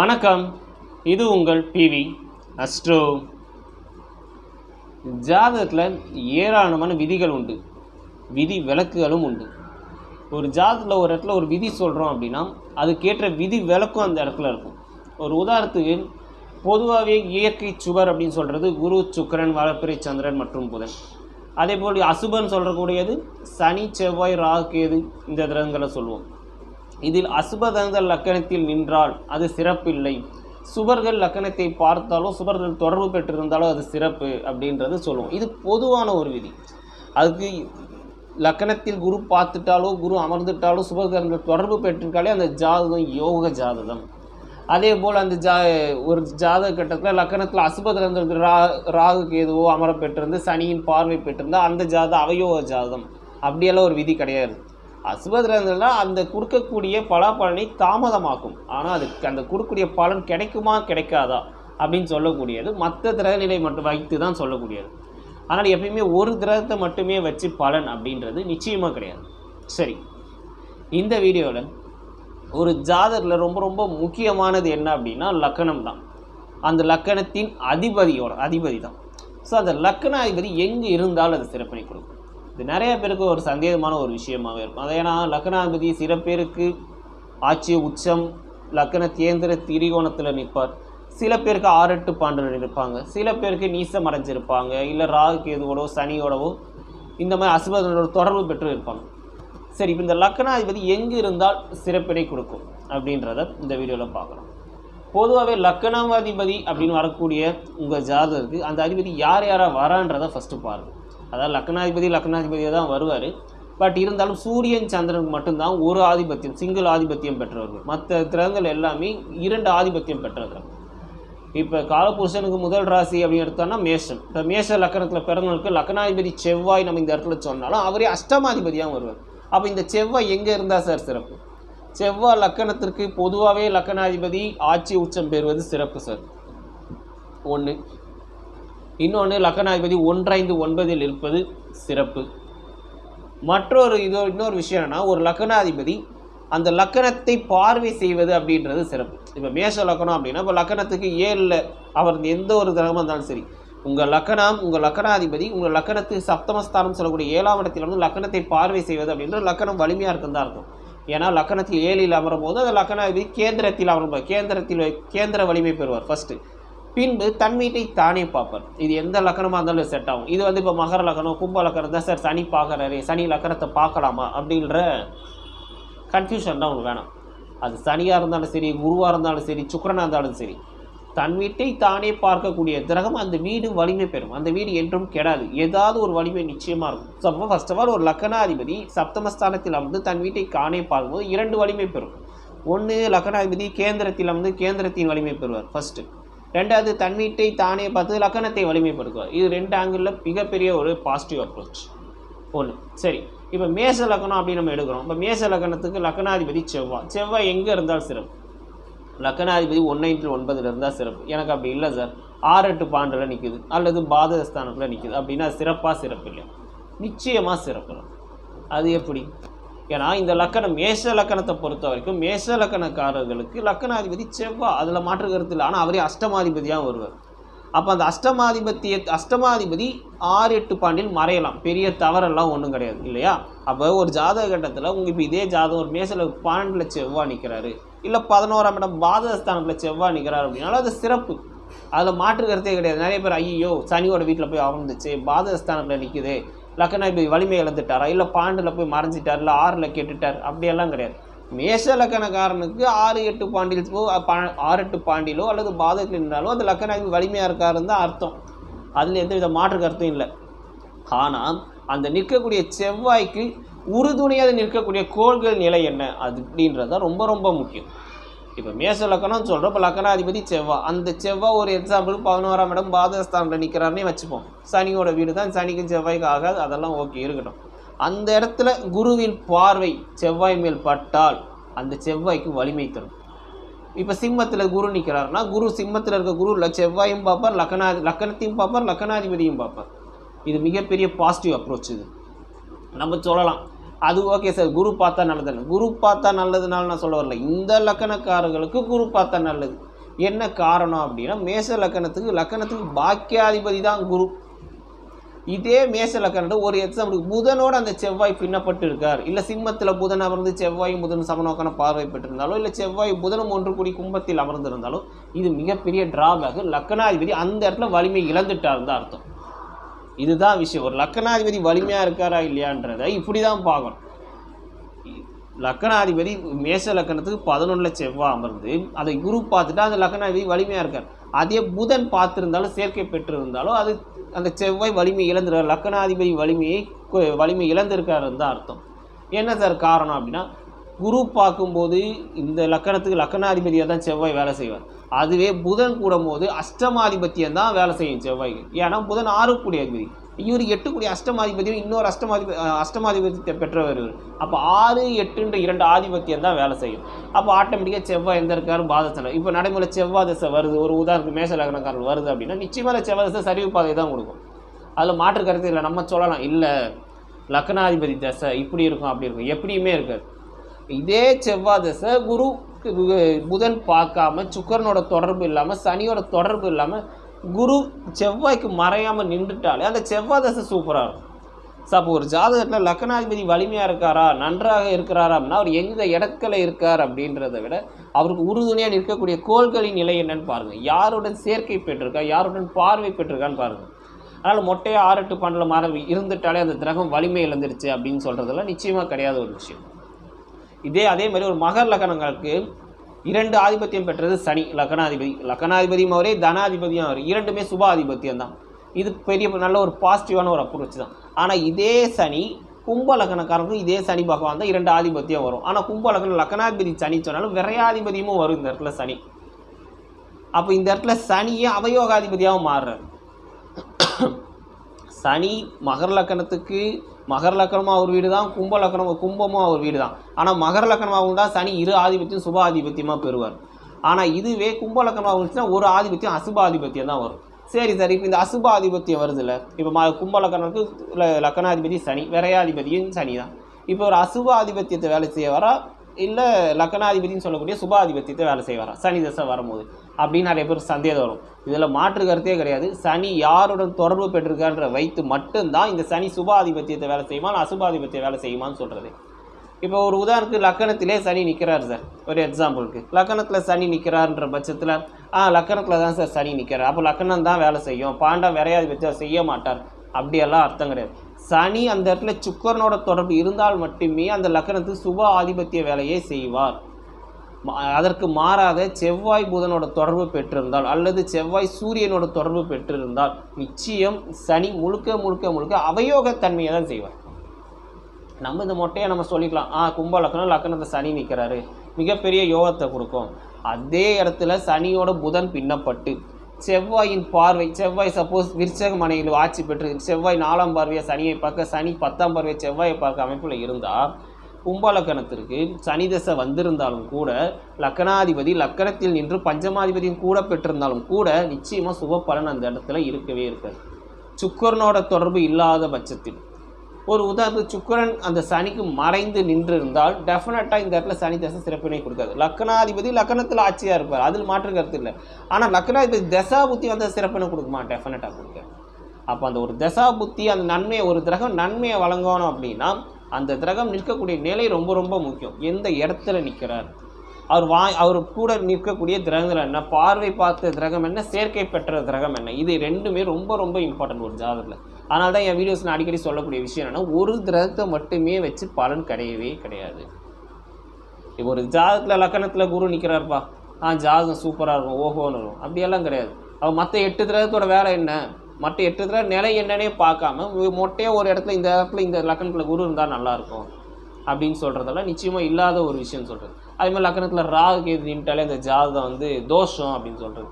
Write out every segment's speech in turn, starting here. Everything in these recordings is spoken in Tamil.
வணக்கம். இது உங்கள் பிவி அஸ்ட்ரோ ஜாதகத்தில் ஏராளமான விதிகள் உண்டு. விதி விளக்குகளும் உண்டு. ஒரு ஜாதகத்தில் ஒரு இடத்துல ஒரு விதி சொல்கிறோம் அப்படின்னா அதுக்கேற்ற விதி விளக்கும் அந்த இடத்துல இருக்கும். ஒரு உதாரணத்துக்கு பொதுவாகவே இயற்கை சுவர் அப்படின்னு சொல்கிறது குரு சுக்கிரன் வளப்பிறை சந்திரன் மற்றும் புதன். அதே போல் அசுபன் சொல்கிறக்கூடியது சனி செவ்வாய் ராகு கேது இந்த கிரகங்களை சொல்லுவோம். இதில் அசுபதங்கள் லக்கணத்தில் நின்றால் அது சிறப்பில்லை. சுபர்கள் லக்கணத்தை பார்த்தாலோ சுபர்கள் தொடர்பு பெற்றிருந்தாலோ அது சிறப்பு அப்படின்றது சொல்லுவோம். இது பொதுவான ஒரு விதி. அதுக்கு லக்கணத்தில் குரு பார்த்துட்டாலோ குரு அமர்ந்துட்டாலோ சுபகரங்கள் தொடர்பு பெற்றிருக்காலே அந்த ஜாதகம் யோக ஜாதகம். அதே போல் அந்த ஜா ஒரு ஜாதக கட்டத்தில் லக்கணத்தில் அசுபதிரந்து ரா ராகு கேதுவோ அமர பெற்றிருந்து சனியின் பார்வை பெற்றிருந்தால் அந்த ஜாதகம் அவயோக ஜாதகம். அப்படியெல்லாம் ஒரு விதி கிடையாது. அசுபதிரங்கள்லாம் அந்த கொடுக்கக்கூடிய பலாபலனை தாமதமாக்கும். ஆனால் அதுக்கு அந்த கொடுக்கக்கூடிய பலன் கிடைக்குமா கிடைக்காதா அப்படின்னு சொல்லக்கூடியது. மற்ற கிரகநிலை மட்டும் வைத்து தான் சொல்லக்கூடியது. ஆனால் எப்பயுமே ஒரு கிரகத்தை மட்டுமே வச்சு பலன் அப்படின்றது நிச்சயமாக கிடையாது. சரி. இந்த வீடியோவில் ஒரு ஜாதகத்தில் ரொம்ப ரொம்ப முக்கியமானது என்ன அப்படின்னா லக்கணம் தான். அந்த லக்கணத்தின் அதிபதியோட அதிபதி தான். ஸோ அந்த லக்கண அதிபதி எங்கே இருந்தாலும் அது சிறப்பினை கொடுக்கும். இது நிறைய பேருக்கு ஒரு சந்தேகமான ஒரு விஷயமாகவே இருக்கும். அது ஏன்னா லக்கணாதிபதி சில பேருக்கு ஆட்சி உச்சம் லக்ன தேந்திர திரிகோணத்தில் நிற்பார். சில பேருக்கு ஆறெட்டு பாண்டவர் இருப்பாங்க. சில பேருக்கு நீசம் அடைஞ்சிருப்பாங்க. இல்லை ராகு கேதுவோடவோ சனியோடவோ இந்த மாதிரி அசுபதனோட தொடர்பு பெற்று இருப்பாங்க. சரி இப்போ இந்த லக்கணாதிபதி எங்கே இருந்தால் சிறப்பினை கொடுக்கும் அப்படின்றத இந்த வீடியோவில் பார்க்கலாம். பொதுவாகவே லக்கணாதிபதி அப்படின்னு வரக்கூடிய உங்கள் ஜாதகத்துக்கு அந்த அதிபதி யார் யாராக வரான்றதை ஃபஸ்ட்டு பாருங்கள் அதாவது லக்னாதிபதி லக்னாதிபதியாக தான் வருவார். பட் இருந்தாலும் சூரியன் சந்திரனுக்கு மட்டும்தான் ஒரு ஆதிபத்தியம் சிங்கிள் ஆதிபத்தியம் பெற்றவர்கள். மற்ற கிரகங்கள் எல்லாமே இரண்டு ஆதிபத்தியம் பெற்றவர்கள். இப்போ காலபுருஷனுக்கு முதல் ராசி அப்படின்னு எடுத்தோம்னா மேஷம். இப்போ மேஷ லக்கணத்தில் பிறந்தவங்களுக்கு லக்னாதிபதி செவ்வாய் நம்ம இந்த இடத்துல சொன்னாலும் அவரே அஷ்டமாதிபதியாகவும் வருவார். அப்போ இந்த செவ்வாய் எங்கே இருந்தால் சார் சிறப்பு? செவ்வாய் லக்கணத்திற்கு பொதுவாகவே லக்கணாதிபதி ஆட்சி உச்சம் பெறுவது சிறப்பு சார். ஒன்று இன்னொன்று லக்கணாதிபதி ஒன்றைந்து ஒன்பதில் இருப்பது சிறப்பு. மற்றொரு இது இன்னொரு விஷயம் என்னன்னா ஒரு லக்கணாதிபதி அந்த லக்கணத்தை பார்வை செய்வது அப்படின்றது சிறப்பு. இப்போ மேஷ லக்கணம் அப்படின்னா இப்போ லக்கணத்துக்கு ஏழில் அவர் எந்த ஒரு கிரகமாக இருந்தாலும் சரி உங்கள் லக்கணம் உங்கள் லக்கணாதிபதி உங்கள் லக்கணத்துக்கு சப்தமஸ்தானம் சொல்லக்கூடிய ஏழாம் இடத்தில் வந்து லக்கணத்தை பார்வை செய்வது அப்படின்ற லக்கணம் வலிமையாக இருக்கும் தான் இருக்கும் ஏன்னா லக்கணத்தில் ஏழில் அமரும் போது அந்த லக்கணாதிபதி கேந்திரத்தில் அமரும் கேந்திரத்தில் கேந்திர வலிமை பெறுவார் ஃபஸ்ட்டு பின்பு தன் வீட்டை தானே பார்ப்பார். இது எந்த லக்கணமாக இருந்தாலும் செட் ஆகும். இது வந்து இப்போ மகர லக்கணம் கும்ப லக்கணம் தான் சார் சனி பார்க்குறாரு. சனி லக்கணத்தை பார்க்கலாமா அப்படின்ற கன்ஃபியூஷன் தான் உங்களுக்கு வேணாம். அது சனியாக இருந்தாலும் சரி குருவாக இருந்தாலும் சரி சுக்கரனாக இருந்தாலும் சரி தன் வீட்டை தானே பார்க்கக்கூடிய கிரகம் அந்த வீடு வலிமை பெறும். அந்த வீடு என்றும் கெடாது. ஏதாவது ஒரு வலிமை நிச்சயமாக இருக்கும். ஸோ அப்போ ஃபர்ஸ்ட் ஆஃப் ஆல் ஒரு லக்கணாதிபதி சப்தமஸ்தானத்தில் அமர்ந்து தன் வீட்டை காணே பார்க்கும்போது இரண்டு வலிமை பெறும். ஒன்று லக்கணாதிபதி கேந்திரத்தில் அமர்ந்து கேந்திரத்தின் வலிமை பெறுவார் ஃபஸ்ட்டு ரெண்டாவது தன் வீட்டை தானே பார்த்து லக்கணத்தை வலிமைப்படுத்துவார். இது ரெண்டு ஆங்கிளில் மிகப்பெரிய ஒரு பாசிட்டிவ் அப்ரோச் ஒன்று சரி. இப்போ மேச லக்கணம் அப்படின்னு நம்ம எடுக்கிறோம். இப்போ மேச லக்கணத்துக்கு லக்கணாதிபதி செவ்வாய். செவ்வாய் எங்கே இருந்தால் சிறப்பு. லக்கணாதிபதி ஒன்னைந்து ஒன்பதில் இருந்தால் சிறப்பு. எனக்கு அப்படி இல்லை சார் ஆறு எட்டு பாண்டில் நிற்குது அல்லது பாதஸ்தானத்தில் நிற்குது அப்படின்னா சிறப்பாக சிறப்பு இல்லை. நிச்சயமாக சிறப்பு. அது எப்படி? ஏன்னா இந்த லக்கணம் மேச லக்கணத்தை பொறுத்த வரைக்கும் மேச லக்கணக்காரர்களுக்கு லக்கணாதிபதி செவ்வாய் அதில் மாற்று கருத்து இல்லை. ஆனால் அவரே அஷ்டமாதிபதியாக வருவார். அப்போ அந்த அஷ்டமாதிபத்திய அஷ்டமாதிபதி ஆறு எட்டு பாண்டில் மறையலாம். பெரிய தவறெல்லாம் ஒன்றும் கிடையாது இல்லையா? அப்போ ஒரு ஜாதக கட்டத்தில் உங்கள் இப்போ இதே ஜாதகம் ஒரு மேசில் பன்னெண்டில் செவ்வாய் நிற்கிறாரு இல்லை பதினோராம் இடம் பாதகஸ்தானத்தில் செவ்வாய் நிற்கிறாரு அப்படின்னாலும் அது சிறப்பு. அதில் மாற்று கருத்தே கிடையாது. நிறைய பேர் ஐயோ சனியோட வீட்டில் போய் அமர்ந்துச்சு பாதகஸ்தானத்தில் நிற்குது லக்கணாதிபதி வலிமை இழந்துட்டாரா? இல்லை பாண்டில் போய் மறைஞ்சிட்டார் இல்லை ஆறில் கெட்டுட்டார்? அப்படியெல்லாம் கிடையாது. மேஷ லக்கணக்காரனுக்கு ஆறு எட்டு பாண்டில் ஆறு எட்டு பாண்டியிலோ அல்லது பாதத்தில் நின்றாலோ அந்த லக்கணாதிபதி வலிமையாக இருக்காருன்னு தான் அர்த்தம். அதில் எந்த வித மாற்று கருத்தும் இல்லை. ஆனால் அந்த நிற்கக்கூடிய செவ்வாய்க்கு உறுதுணையாக நிற்கக்கூடிய கோள்கள் நிலை என்ன? அது அப்படின்றது தான் ரொம்ப ரொம்ப முக்கியம். இப்போ மேச லக்கணம் சொல்கிறோம் இப்போ லக்கணாதிபதி செவ்வாய் அந்த செவ்வாய் ஒரு எக்ஸாம்பிள் பதினோராம் இடம் பாதஸ்தானில் நிற்கிறாருன்னே வச்சுப்போம். சனியோட வீடு தான் சனிக்கும் செவ்வாய்க்கு ஆகாது அதெல்லாம் ஓகே இருக்கட்டும். அந்த இடத்துல குருவின் பார்வை செவ்வாய் மேல் பட்டால் அந்த செவ்வாய்க்கு வலிமை தரும். இப்போ சிம்மத்தில் குரு நிற்கிறாருன்னா குரு சிம்மத்தில் இருக்க குரு இல்லை செவ்வாயும் பார்ப்பார் லக்கணா லக்கணத்தையும் பார்ப்பார் லக்கணாதிபதியும் பார்ப்பார். இது மிகப்பெரிய பாசிட்டிவ் அப்ரோச் இது. நம்ம சொல்லலாம். அது ஓகே சார் குரு பார்த்தா நல்லது. குரு பார்த்தா நல்லதுனால நான் சொல்ல வரல. இந்த லக்கணக்காரர்களுக்கு குரு பார்த்தா நல்லது. என்ன காரணம் அப்படின்னா மேச லக்கணத்துக்கு லக்கணத்துக்கு பாக்கியாதிபதி தான் குரு. இதே மேச லக்கணம் ஒரு எக்ஸாம்பிளுக்கு புதனோட அந்த செவ்வாய் பின்னப்பட்டு இருக்கார். இல்லை சிம்மத்தில் புதன் அமர்ந்து செவ்வாயும் புதன் சமநோக்கான பார்வை பெற்றிருந்தாலோ இல்லை செவ்வாய் புதனும் ஒன்று கூடி கும்பத்தில் அமர்ந்திருந்தாலோ இது மிகப்பெரிய டிராபேக் லக்கணாதிபதி அந்த இடத்துல வலிமை இழந்துட்டார் தான் அர்த்தம். இதுதான் விஷயம். ஒரு லக்கணாதிபதி வலிமையாக இருக்காரா இல்லையான்றதை இப்படி தான் பார்க்கணும். லக்கணாதிபதி மேச லக்கணத்துக்கு பதினொன்றில் செவ்வாய் அமர்ந்து அதை குரு பார்த்துட்டா அந்த லக்கணாதிபதி வலிமையாக இருக்கார். அதே புதன் பார்த்துருந்தாலும் சேர்க்கை பெற்றிருந்தாலும் அது அந்த செவ்வாய் வலிமை இழந்துருக்கார் லக்கணாதிபதி வலிமையை வலிமை இழந்திருக்காருன்னு தான் அர்த்தம். என்ன சார் காரணம் அப்படின்னா குரு பார்க்கும்போது இந்த லக்கணத்துக்கு லக்கணாதிபதியாக தான் செவ்வாய் வேலை செய்வார். அதுவே புதன் கூடும்போது அஷ்டமாதிபத்தியம் தான் வேலை செய்யும் செவ்வாய்க்கு. ஏன்னா புதன் ஆறுக்கூடிய அதிபதி. இவர் எட்டுக்கூடிய அஷ்டமாதிபதியும் இன்னொரு அஷ்டமாதிப அஷ்டமாதிபத்தியத்தை பெற்றவர் இவர். அப்போ ஆறு எட்டுன்ற இரண்டு ஆதிபத்தியம் தான் வேலை செய்யும். அப்போ ஆட்டோமேட்டிக்காக செவ்வாய் எந்த இருக்காரு? பாதசனம் இப்போ நடைமுறை செவ்வாய் தசை வருது. ஒரு உதாரணத்துக்கு மேச லக்னக்காரன் வருது அப்படின்னா நிச்சயமாக செவ்வாய் தசை சரிவு பாதை தான் கொடுக்கும். அதில் மாற்று கருத்து இல்லை. நம்ம சொல்லலாம் இல்லை லக்னாதிபதி தசை இப்படி இருக்கும் அப்படி இருக்கும். எப்படியுமே இருக்காது. இதே செவ்வாய் தசை குரு புதன் பார்க்காம சுக்கரனோட தொடர்பு இல்லாமல் சனியோட தொடர்பு இல்லாமல் குரு செவ்வாய்க்கு மறையாமல் நின்றுட்டாலே அந்த செவ்வாய் தசை சூப்பராக இருக்கும். ஸோ அப்போ ஒரு ஜாதகத்தில் லக்னாதிபதி வலிமையாக இருக்காரா நன்றாக இருக்கிறாரா அப்படின்னா அவர் எந்த இடத்துல இருக்கார் அப்படின்றத விட அவருக்கு உறுதுணையாக நிற்கக்கூடிய கோள்களின் நிலை என்னன்னு பாருங்கள் யாருடன் சேர்க்கை பெற்றிருக்கா யாருடன் பார்வை பெற்றிருக்கான்னு பாருங்கள் அதனால் மொட்டையாக ஆறு எட்டு பன்னெண்டில் இருந்துட்டாலே அந்த கிரகம் வலிமை இழந்துருச்சு அப்படின்னு சொல்கிறதெல்லாம் நிச்சயமாக கிடையாத ஒரு விஷயம். இதே அதே மாதிரி ஒரு மகர் லக்கணங்களுக்கு இரண்டு ஆதிபத்தியம் பெற்றது சனி லக்கணாதிபதி. லக்கணாதிபதியும் அவரே தனாதிபதியும் அவர். இரண்டுமே சுபாதிபத்தியம் தான். இது பெரிய நல்ல ஒரு பாசிட்டிவான ஒரு அப்ரோச் தான். ஆனால் இதே சனி கும்ப லக்கணக்காரருக்கும் இதே சனி பகவான் தான் இரண்டு ஆதிபத்தியம் வரும். ஆனால் கும்ப லக்கணம் லக்கணாதிபதி சனி சொன்னாலும் விரையாதிபதியமும் வரும் இந்த இடத்துல சனி. அப்போ இந்த இடத்துல சனியே அவயோகாதிபதியாகவும் மாறுறாரு. சனி மகர லக்கணத்துக்கு மகர லக்கணமும் அவர் வீடு தான் கும்ப லக்கணம் கும்பமும் அவர் வீடு தான். ஆனால் மகர லக்கணமாகவும் தான் சனி இரு ஆதிபத்தியம் சுப ஆதிபத்தியமாக பெறுவார். ஆனால் இதுவே கும்ப லக்கணமாக இருந்துச்சுன்னா ஒரு ஆதிபத்தியம் அசுப ஆதிபத்தியம் தான் வரும். சரி சரி இப்போ இந்த அசுப ஆதிபத்தியம் வருதுல்ல இப்போ ம கும்ப லக்கணத்துக்கு ல- லக்கணாதிபதி சனி விரையாதிபதியும் சனி தான். இப்போ ஒரு அசுப ஆதிபத்தியத்தை வேலை செய்ய வரா? இல்லை லக்கணாதிபதினு சொல்லக்கூடிய சுபாதிபத்தியத்தை வேலை செய்ய வரா? சனி தசை வரும்போது. அப்படின்னு நிறைய பேர் சந்தேகம் வரும். இதில் மாற்று கருத்தே கிடையாது. சனி யாருடன் தொடர்பு பெற்றிருக்கான்ற வைத்து மட்டும்தான் இந்த சனி சுபாதிபத்தியத்தை வேலை செய்யுமா அசுபாதிபத்திய வேலை செய்யுமான்னு சொல்கிறது இப்போ ஒரு உதாரணத்துக்கு லக்கணத்திலே சனி நிற்கிறார் சார். ஒரு எக்ஸாம்பிளுக்கு லக்கணத்தில் சனி நிற்கிறாருன்ற பட்சத்தில் ஆ லக்கணத்தில் தான் சார் சனி நிற்கிறார் அப்போ லக்கணம் தான் வேலை செய்யும். பாண்டா விரையாதிபத்தியம் செய்ய மாட்டார். அப்படியெல்லாம் அர்த்தம் கிடையாது. சனி அந்த இடத்துல சுக்கரனோட தொடர்பு இருந்தால் மட்டுமே அந்த லக்கணத்துக்கு சுப ஆதிபத்திய வேலையை செய்வார். அதற்கு மாறாக செவ்வாய் புதனோட தொடர்பு பெற்றிருந்தால் அல்லது செவ்வாய் சூரியனோட தொடர்பு பெற்றிருந்தால் நிச்சயம் சனி முழுக்க முழுக்க முழுக்க அவயோகத்தன்மையை தான் செய்வார். நம்ம இந்த மொட்டையை நம்ம சொல்லிக்கலாம். ஆ கும்ப லக்கணம் லக்கணத்தை சனி நிற்கிறாரு மிகப்பெரிய யோகத்தை கொடுக்கும். அதே இடத்துல சனியோட புதன் பின்னப்பட்டு செவ்வாயின் பார்வை செவ்வாய் சப்போஸ் விருச்சக மனையில் ஆட்சி பெற்று செவ்வாய் நாலாம் பார்வையை சனியை பார்க்க சனி பத்தாம் பார்வையை செவ்வாயை பார்க்க அமைப்பில் இருந்தால் கும்ப லக்கணத்திற்கு சனி தசை வந்திருந்தாலும் கூட லக்கணாதிபதி லக்கணத்தில் நின்று பஞ்சமாதிபதியும் கூட பெற்றிருந்தாலும் கூட நிச்சயமாக சுப பலன் அந்த இடத்துல இருக்கவே இருக்காது. சுக்கரனோட தொடர்பு இல்லாத பட்சத்தில். ஒரு உதாரணத்து சுக்கரன் அந்த சனிக்கு மறைந்து நின்று இருந்தால் டெஃபினட்டாக இந்த இடத்துல சனி தசை சிறப்பினை கொடுக்காது. லக்னாதிபதி லக்னத்தில் ஆட்சியாக இருப்பார். அதில் மாற்று கருத்து இல்லை. ஆனால் லக்னாதிபதி தசா புத்தி வந்து சிறப்பினை கொடுக்குமா? டெஃபினட்டாக கொடுக்க அப்போ அந்த ஒரு தசா புத்தி அந்த நன்மையை ஒரு கிரகம் நன்மையை வழங்கணும் அப்படின்னா அந்த கிரகம் நிற்கக்கூடிய நிலை ரொம்ப ரொம்ப முக்கியம். எந்த இடத்துல நிற்கிறார்? அவர் வா அவர் கூட நிற்கக்கூடிய கிரகங்கள் என்ன? பார்வை பார்த்த கிரகம் என்ன? சேர்க்கை பெற்ற கிரகம் என்ன? இது ரெண்டுமே ரொம்ப ரொம்ப இம்பார்ட்டன்ட் ஒரு ஜாதகத்தில். அதனால தான் என் வீடியோஸ் நான் அடிக்கடி சொல்லக்கூடிய விஷயம் என்னன்னா ஒரு கிரகத்தை மட்டுமே வச்சு பலன் கிடையவே கிடையாது. இப்போ ஒரு ஜாதகத்தில் லக்கணத்தில் குரு நிற்கிறாருப்பா. ஆ ஜாதகம் சூப்பராக இருக்கும் ஓஹோன்னு இருக்கும் அப்படியெல்லாம் கிடையாது. அவள் மற்ற எட்டு கிரகத்தோட வேலை என்ன? மற்ற எட்டு இடத்துல நிலை என்னன்னே பார்க்காம மொட்டையாக ஒரு இடத்துல இந்த இடத்துல இந்த லக்கணத்தில் குரு இருந்தால் நல்லாயிருக்கும் அப்படின்னு சொல்கிறதெல்லாம் நிச்சயமாக இல்லாத ஒரு விஷயம் சொல்கிறது அதேமாதிரி லக்கணத்தில் ராகு கேது நின்ட்டாலே அந்த ஜாதகம் வந்து தோஷம் அப்படின்னு சொல்கிறது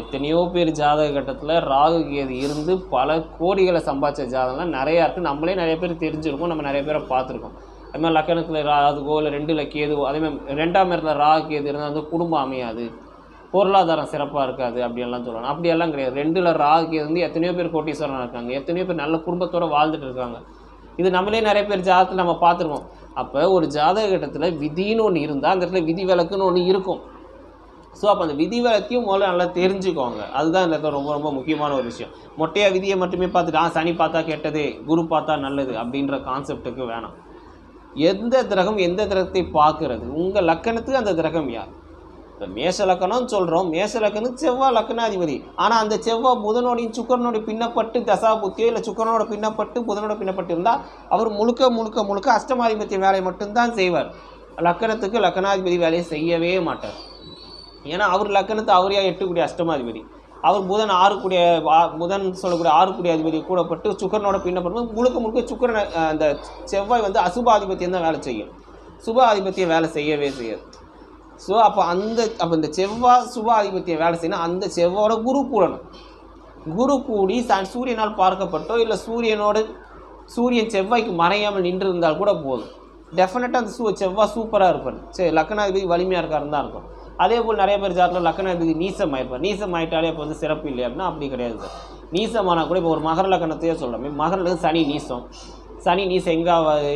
எத்தனையோ பேர் ஜாதக கட்டத்தில் ராகு கேது இருந்து பல கோடிகளை சம்பாதிச்ச ஜாதகம்லாம் நிறையா இருக்குது நம்மளே நிறைய பேர் தெரிஞ்சிருக்கோம் நம்ம நிறைய பேரை பார்த்துருக்கோம். அது மாதிரி லக்கணத்தில் ராகுகோ இல்லை ரெண்டில் கேதுவோ அதேமாதிரி ரெண்டாம் இடத்துல ராகு கேது இருந்தால் வந்து குடும்பம் அமையாது. பொருளாதாரம் சிறப்பாக இருக்காது அப்படியெல்லாம் சொல்லலாம் அப்படியெல்லாம் கிடையாது. ரெண்டில் ராகு வந்து எத்தனையோ பேர் கோட்டீஸ்வரன் இருக்காங்க. எத்தனையோ பேர் நல்ல குடும்பத்தோடு வாழ்ந்துட்டு இருக்காங்க. இது நம்மளே நிறைய பேர் ஜாதகத்தில் நம்ம பார்த்துருக்கோம் அப்போ ஒரு ஜாதக கட்டத்தில் விதின்னு ஒன்று இருந்தால் அந்த இடத்துல விதி விளக்குன்னு ஒன்று இருக்கும். ஸோ அப்போ அந்த விதி விளக்கையும் முதல்ல நல்லா தெரிஞ்சுக்கோங்க. அதுதான் இந்த இடத்துல ரொம்ப ரொம்ப முக்கியமான ஒரு விஷயம். மொட்டையாக விதியை மட்டுமே பார்த்துட்டு ஆ சனி பார்த்தா கெட்டது குரு பார்த்தா நல்லது அப்படின்ற கான்செப்ட்டுக்கு வேணாம். எந்த கிரகம் எந்த கிரகத்தை பார்க்கறது? உங்கள் லக்கணத்துக்கு அந்த கிரகம் யார்? இப்போ மேஷ லக்கணம்னு சொல்கிறோம் மேஷ லக்கணம் செவ்வாய் லக்கணாதிபதி. ஆனால் அந்த செவ்வாய் புதனோடையும் சுக்கரனோட பின்னப்பட்டு தசா புத்தியோ இல்லை சுக்கரனோட பின்னப்பட்டு புதனோட பின்னப்பட்டு இருந்தால் அவர் முழுக்க முழுக்க முழுக்க அஷ்டமாதிபத்திய வேலையை மட்டும்தான் செய்வார். லக்கணத்துக்கு லக்கணாதிபதி வேலையை செய்யவே மாட்டார். ஏன்னா அவர் லக்கணத்தை அவரையாக எட்டுக்கூடிய அஷ்டமாதிபதி. அவர் புதன் ஆறுக்கூடிய புதன் சொல்லக்கூடிய ஆறுக்கூடிய அதிபதி கூடப்பட்டு சுக்கரனோட பின்னப்படும் முழுக்க முழுக்க சுக்கரனை அந்த செவ்வாய் வந்து அசுபாதிபத்தியம் தான் வேலை செய்யும். சுப ஆதிபத்தியம் வேலை செய்யவே செய்யாது. ஸோ அப்போ அந்த அப்போ இந்த செவ்வாய் சுப ஆதிபத்தியம் வேலை செய்யணும் அந்த செவ்வாயோட குரு கூடணும். குரு கூடி ச- சூரியனால் பார்க்கப்பட்டோ இல்லை சூரியனோடு சூரியன் செவ்வாய்க்கு மறையாமல் நின்று இருந்தால் கூட போதும். டெஃபினட்டாக அந்த சூ செவ்வாய் சூப்பராக இருப்பார். சரி லக்னாதிபதி வலிமையாக இருக்காருன்னு தான் இருக்கும். அதே போல் நிறைய பேர் ஜாத்தில் லக்னாதிபதி நீசம் ஆயிருப்பார் நீசம் ஆயிட்டாலே இப்போ வந்து சிறப்பு இல்லை அப்படின்னா அப்படி கிடையாது சார். நீசமானால் கூட இப்போ ஒரு மகர லக்கணத்தையே சொல்கிறோம் மகர சனி நீசம். சனி நீசம் எங்கே ஆகாது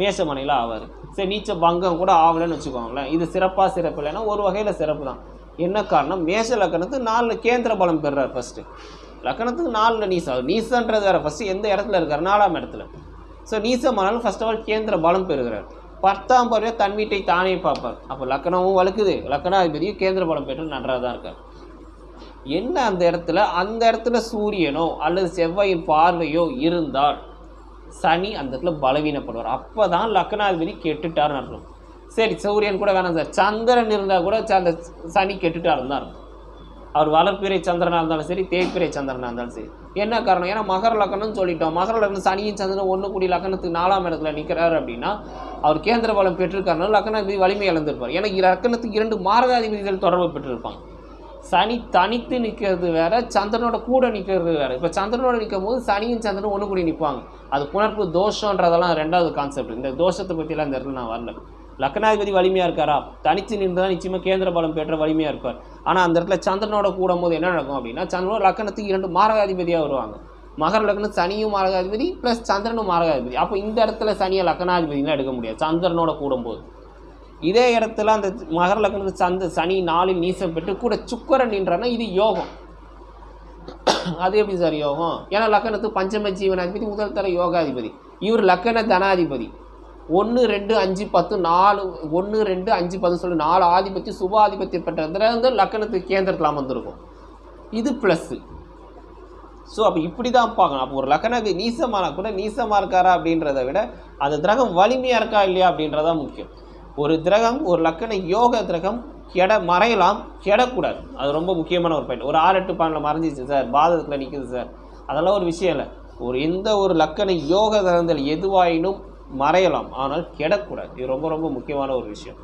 மேஷமனையில் ஆவார். சரி நீச்ச பங்கம் கூட ஆகலைன்னு வச்சுக்கோங்களேன். இது சிறப்பாக சிறப்பு இல்லைன்னா ஒரு வகையில் சிறப்பு தான். என்ன காரணம்? மேஷ லக்கணத்துக்கு நாலில் கேந்திர பலம் பெறுறார் ஃபஸ்ட்டு லக்கணத்துக்கு நாலில் நீசம் நீசன்றது வேறு ஃபஸ்ட்டு எந்த இடத்துல இருக்கார்? நாலாம் இடத்துல. ஸோ நீசமானாலும் ஃபஸ்ட் ஆஃப் ஆல் கேந்திர பலம் பெறுகிறார். பத்தாம் பருவ தன் வீட்டை தானே பார்ப்பார். அப்போ லக்கணமும் வலுக்குது லக்கணாதிபதியும் கேந்திர பலம் பெற்று நன்றாக தான் இருக்கார். என்ன அந்த இடத்துல? அந்த இடத்துல சூரியனோ அல்லது செவ்வாயின் பார்வையோ இருந்தால் சனி அந்த இடத்துல பலவீனப்படுவார். அப்போ தான் லக்னாதிபதி கெட்டுட்டார்னு அர்த்தம். சரி சூரியன் கூட வேணாம் சார். சந்திரன் இருந்தால் கூட அந்த சனி கெட்டுட்டாருன்னு தான் அர்த்தம். அவர் வளர்ப்பிறை சந்திரனாக இருந்தாலும் சரி தேய்ப்பிறை சந்திரனாக இருந்தாலும் சரி. என்ன காரணம்? ஏன்னா மகர லக்கணம்னு சொல்லிட்டோம். மகர லக்னம் சனியும் சந்திரன் ஒன்று கூடி லக்கணத்துக்கு நாலாம் இடத்துல நிற்கிறாரு அப்படின்னா அவர் கேந்திர பலம் பெற்றிருக்காருனால லக்கணாதிபதி வலிமை இழந்திருப்பார். ஏன்னா லக்கணத்துக்கு இரண்டு மாரகாதிபதிகள் தொடர்பு பெற்றிருப்பாங்க. சனி தனித்து நிற்கிறது வேற சந்திரனோட கூட நிற்கிறது வேற. இப்போ சந்திரனோட நிற்கும் போது சனியும் சந்திரனும் ஒன்று கூடி நிற்பாங்க அது புணர்ப்பு தோஷன்றதெல்லாம் ரெண்டாவது கான்செப்ட் இந்த தோஷத்தை பற்றிலாம் இந்த இடத்துல நான் வரல. லக்னாதிபதி வலிமையாக இருக்காரா? தனித்து நின்று தான் நிச்சயமாக கேந்திர பலம் பெற்ற வலிமையாக இருப்பார். ஆனால் அந்த இடத்துல சந்திரனோட கூடும் போது என்ன நடக்கும் அப்படின்னா சந்திரனோட லக்கணத்துக்கு இரண்டு மாரகாதிபதியாக வருவாங்க. மகர லக்னம் சனியும் மாரகாதிபதி ப்ளஸ் சந்திரனும் மாரகாதிபதி. அப்போ இந்த இடத்துல சனியை லக்னாதிபதினா எடுக்க முடியாது. சந்திரனோட கூடும்போது. இதே இடத்துல அந்த மகர லக்னத்துக்கு சந்த சனி நாளில் நீசம் பெற்று கூட சுக்கரன் நின்றான்னா இது யோகம். அது எப்படி சார் யோகம்? ஏன்னா லக்கணத்துக்கு பஞ்சம ஜீவனாதிபதி முதல் தர யோகாதிபதி. இவர் லக்கண தனாதிபதி. ஒன்று ரெண்டு அஞ்சு பத்து நாலு ஒன்று ரெண்டு அஞ்சு பத்து சொல்லி நாலு ஆதிபத்தி சுபாதிபத்தியம் பெற்ற வந்து லக்கணத்துக்கு கேந்திரத்தில் அமர்ந்திருக்கும் இது ப்ளஸ்ஸு ஸோ அப்போ இப்படி தான் பார்க்கணும். அப்போ ஒரு லக்கணாதி நீசமானா கூட நீசமாக இருக்காரா அப்படின்றத விட அந்த கிரகம் வலிமையாக இருக்கா இல்லையா அப்படின்றதான் முக்கியம். ஒரு கிரகம் ஒரு லக்கண யோக கிரகம் கெட மறையலாம் கெடக்கூடாது. அது ரொம்ப முக்கியமான ஒரு பாயிண்ட் ஒரு ஆறு எட்டு பாயிண்டில் மறைஞ்சிச்சு சார். பாதத்தில் நிற்குது சார். அதெல்லாம் ஒரு விஷயம் இல்லை. ஒரு எந்த ஒரு லக்கண யோக கிரகங்கள் எதுவாயினும் மறையலாம். ஆனால் கெடக்கூடாது. இது ரொம்ப ரொம்ப முக்கியமான ஒரு விஷயம்.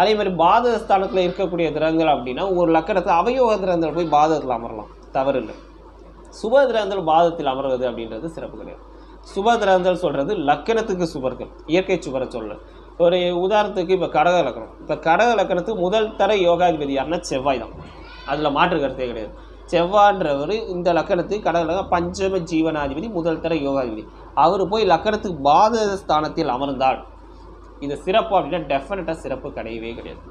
அதே மாதிரி பாதக ஸ்தானத்தில் இருக்கக்கூடிய கிரகங்கள் அப்படின்னா ஒரு லக்கணத்தை அவயோக கிரகங்கள் போய் பாதகத்தில் அமரலாம். தவறு இல்லை சுப கிரகங்கள் பாதத்தில் அமர்வது அப்படின்றது சிறப்பு கிடையாது. சுப கிரகங்கள் சொல்கிறது லக்கணத்துக்கு சுபர்கள். இயற்கை சுபரை சொல்லலை ஒரு உதாரணத்துக்கு இப்போ கடக லக்கணம் இப்போ கடக இலக்கணத்துக்கு முதல் தர யோகாதிபதி யாருன்னா செவ்வாய் தான். அதில் மாற்று கருத்தே கிடையாது. செவ்வான்றவர் இந்த லக்கணத்துக்கு கடக லக்கணம் பஞ்சம ஜீவனாதிபதி முதல் தர யோகாதிபதி. அவர் போய் லக்கணத்துக்கு பாதக ஸ்தானத்தில் அமர்ந்தால் இது சிறப்பு அப்படின்னா டெஃபினட்டாக சிறப்பு கிடையவே கிடையாது.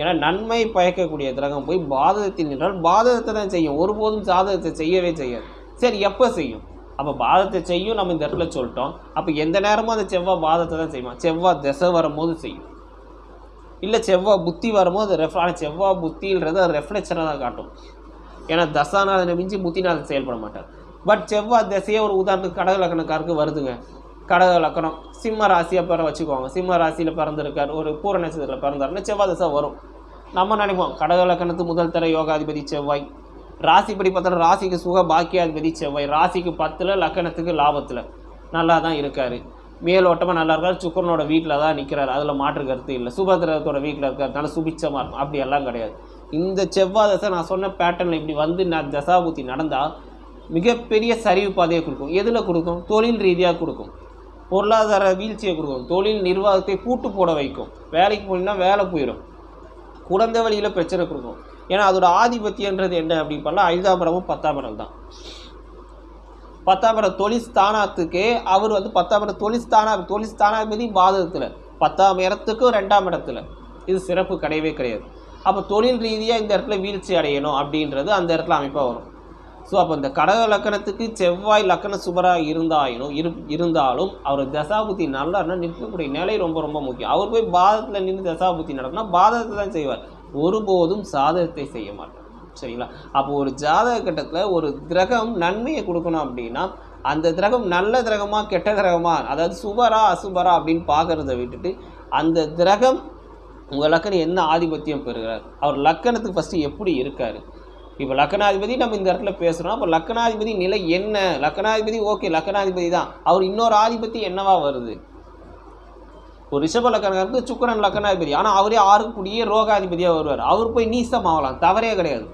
ஏன்னா நன்மை பயக்கக்கூடிய கிரகம் போய் பாதகத்தில் நின்றால் பாதகத்தை தான் செய்யும். ஒருபோதும் சாதகத்தை செய்யவே செய்யாது. சரி எப்போ செய்யும்? அப்போ பாதத்தை செய்யும் நம்ம இந்த இடத்துல சொல்லிட்டோம். அப்போ எந்த நேரமும் அந்த செவ்வாய் பாதத்தை தான் செய்வான். செவ்வாய் திசை வரும்போது செய்யும். இல்லை செவ்வாய் புத்தி வரும்போது அது ரெஃப் ஆனால் செவ்வாய் புத்தின்றது அது ரெஃப்ளெக்ஷனாக தான் காட்டும். ஏன்னா தசாநாதனை மிஞ்சி புத்திநாதன் செயல்பட மாட்டார். பட் செவ்வாய் திசையே ஒரு உதாரணத்துக்கு கடக லக்கணக்காருக்கு வருதுங்க. கடக லக்கணம் சிம்ம ராசியாக பிற வச்சுக்குவாங்க. சிம்ம ராசியில் பிறந்திருக்கார். ஒரு பூர நட்சத்திரத்தில் பிறந்தாருன்னா செவ்வாய் திசை வரும். நம்ம நினைப்போம் கடக லக்கணத்து முதல் தர யோகாதிபதி செவ்வாய். ராசிப்படி பார்த்தா ராசிக்கு சுக பாக்கியாதிபதி செவ்வாய். ராசிக்கு பத்தில் லக்கணத்துக்கு லாபத்தில். நல்லா தான் இருக்கார். மேலோட்டமாக நல்லா இருக்கார். சுக்கரனோட வீட்டில் தான் நிற்கிறார் அதில் மாற்று கருத்து இல்லை. சுபகிரகத்தோட வீட்டில் இருக்கார் நல்லா சுபிச்சமாக இருக்கும் அப்படியெல்லாம் கிடையாது. இந்த செவ்வாய் தசை நான் சொன்ன பேட்டர்னில் இப்படி வந்து நான் தசாபூத்தி நடந்தால் மிகப்பெரிய சரிவு பாதையை கொடுக்கும். எதில் கொடுக்கும்? தொழில் ரீதியாக கொடுக்கும். பொருளாதார வீழ்ச்சியை கொடுக்கும். தொழில் நிர்வாகத்தை பூட்டு போட வைக்கும். வேலைக்கு போனீங்கன்னா வேலை போயிடும். குழந்தை வழியில் பிரச்சனை கொடுக்கும். ஏன்னா அதோட ஆதிபத்தியன்றது என்ன அப்படின்னு பார்த்தா ஐந்தாம் இடமும் பத்தாம் இடம் தான். பத்தாம் இடம் அவர் வந்து பத்தாம் இடம் தொழில் ஸ்தானா பாதகத்தில் பத்தாம் இடத்துக்கும் ரெண்டாம் இடத்துல. இது சிறப்பு கிடையவே கிடையாது. அப்போ தொழில் ரீதியாக இந்த இடத்துல வீழ்ச்சி அடையணும் அப்படின்றது அந்த இடத்துல அமைப்பாக வரும். ஸோ அப்போ இந்த கடக லக்கணத்துக்கு செவ்வாய் லக்கண சுபராக இருந்தாயினும் இரு இருந்தாலும் அவர் தசாபுத்தி நல்லா நிற்கக்கூடிய நிலை ரொம்ப ரொம்ப முக்கியம். அவர் போய் பாதத்தில் நின்று தசாபுத்தி நடக்குன்னா பாதத்தை தான் செய்வார். ஒருபோதும் சாதகத்தை செய்ய மாட்டார். சரிங்களா? அப்போ ஒரு ஜாதக கட்டத்தில் ஒரு கிரகம் நன்மையை கொடுக்கணும் அப்படின்னா அந்த கிரகம் நல்ல கிரகமா கெட்ட கிரகமா அதாவது சுபரா அசுபரா அப்படின்னு பார்க்கறத விட்டுட்டு அந்த கிரகம் உங்கள் லக்கணம் என்ன ஆதிபத்தியம் பெறுகிறார்? அவர் லக்கணத்துக்கு ஃபஸ்ட்டு எப்படி இருக்கார்? இப்போ லக்கணாதிபதி நம்ம இந்த இடத்துல பேசுகிறோம் அப்போ லக்கணாதிபதி நிலை என்ன? லக்கணாதிபதி ஓகே லக்கணாதிபதி தான். அவர் இன்னொரு ஆதிபத்தி என்னவா வருது? ஒரு ரிஷப லக்கணக்காரருக்கு சுக்கரன் லக்கணாதிபதி. ஆனால் அவரே ஆறுக்குடியே ரோகாதிபதியாக வருவார். அவர் போய் நீசம் ஆகலாம். தவறே கிடையாது.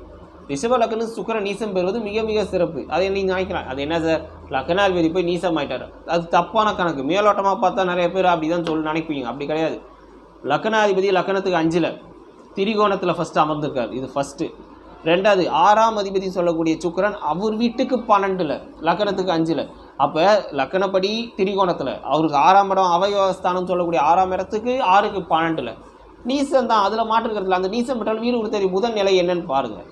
ரிஷப லக்கணம் சுக்கர நீசம் பெறுவது மிக மிக சிறப்பு. அதை நீங்கள் நினைக்கலாம் அது என்ன சார்? லக்கணாதிபதி போய் நீசம் ஆயிட்டார். அது தப்பான கணக்கு. மேலோட்டமாக பார்த்தா நிறைய பேர் அப்படி தான் சொல்லி நினைப்பீங்க. அப்படி கிடையாது. லக்கணாதிபதி லக்கணத்துக்கு அஞ்சில். திரிகோணத்தில் ஃபஸ்ட்டு அமர்ந்திருக்கார். இது ஃபஸ்ட்டு ரெண்டாவது ஆறாம் அதிபதி சொல்லக்கூடிய சுக்கரன் அவர் வீட்டுக்கு பன்னெண்டில். லக்கணத்துக்கு அஞ்சில். அப்போ லக்கணப்படி திரிகோணத்தில். அவருக்கு ஆறாம் இடம் அவயவஸ்தானம் சொல்லக்கூடிய ஆறாம் இடத்துக்கு ஆறுக்கு பன்னெண்டில். நீசம் தான் அதில் மாற்றுக்கிறதுல அந்த நீசம் பெற்றால் வீடு கொடுத்தது முதல் நிலை என்னன்னு பாருங்கள்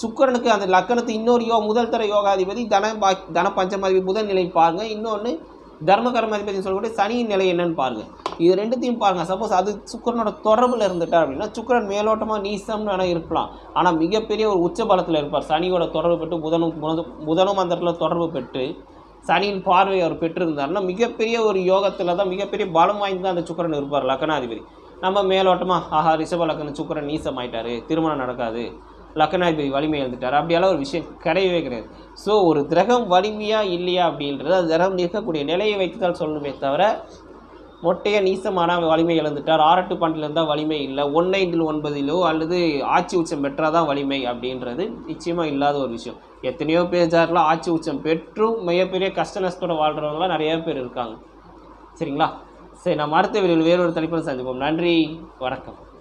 சுக்கிரனுக்கு அந்த லக்கணத்து இன்னொரு யோ முதல் தர யோகாதிபதி தன பா தன பஞ்சமாதிபதி முதல் நிலை பாருங்கள் இன்னொன்று தர்ம கர்மாதிபதி சொல்லக்கூடிய சனியின் நிலை என்னன்னு பாருங்கள் இது ரெண்டுத்தையும் பாருங்கள் சப்போஸ் அது சுக்கரனோட தொடர்பில் இருந்துட்டா அப்படின்னா சுக்கிரன் மேலோட்டமாக நீசம்னு ஆனால் இருக்கலாம். ஆனால் மிகப்பெரிய ஒரு உச்ச பலத்தில் இருப்பார். சனியோட தொடர்பு பெற்று புதனும் புதனும் அந்த இடத்துல தொடர்பு பெற்று சனியின் பார்வை அவர் பெற்றிருந்தார்னா மிகப்பெரிய ஒரு யோகத்தில் தான் மிகப்பெரிய பலம் வாய்ந்து அந்த சுக்கிரன் இருப்பார் லக்கணாதிபதி. நம்ம மேலோட்டமாக ஆஹா ரிஷப லக்கண சுக்கிரன் நீசம் ஆயிட்டாரு திருமணம் நடக்காது லக்கணாதிபதி வலிமை எழுந்துட்டார் அப்படியெல்லாம் ஒரு விஷயம் கிடையவே கிடையாது. ஸோ ஒரு கிரகம் வலிமையாக இல்லையா அப்படின்றது அது கிரகம் நிற்கக்கூடிய நிலையை வைத்துதான் சொல்லணுமே தவிர மொட்டைய நீசமான வலிமை இழந்துட்டார். ஆரட்டு பாண்டில் இருந்தால் வலிமை இல்லை. ஒன்னைந்தில் ஒன்பதிலோ அல்லது ஆட்சி உச்சம் பெற்றாதான் வலிமை அப்படின்றது நிச்சயமாக இல்லாத ஒரு விஷயம். எத்தனையோ பேர் ஜாரில் ஆட்சி உச்சம் பெற்றும் மிகப்பெரிய கஷ்ட நஷ்டத்தோட வாழ்கிறவங்களாம் நிறைய பேர் இருக்காங்க. சரிங்களா? சரி நம்ம அடுத்த வீடியோவில் வேறொரு தலைப்பில் சந்திப்போம். நன்றி வணக்கம்.